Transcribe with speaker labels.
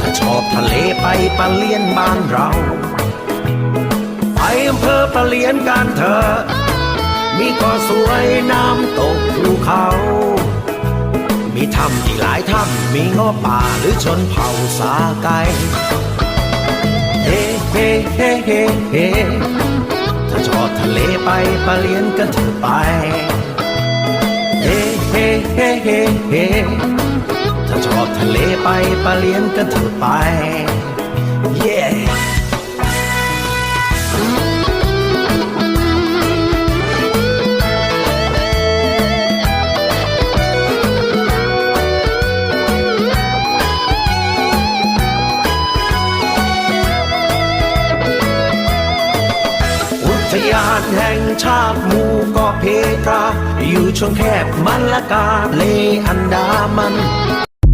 Speaker 1: ถ้าชอบทะเลไปปะเลียนบ้านเรา ไปอำเภอปะเลียนกันเถอะ มีก็สวยน้ำตกภูเขา มีถ้ำที่หลายถ้ำมีงอป่าหรือชนเผ่าสาไกเฮ้เฮ้เฮ้เฮ้เฮ้ถ้าชอบทะเลไปปะเลียนกันเถอะไปเฮ้เฮ้เฮ้เฮ้ อบทะเลไปปะเลี้ยนกันเถอะไป เย้อุทยานแห่งชาติหมู่เกาะเพตรา อยู่ช่วงแคบมันละกาเลอันดามั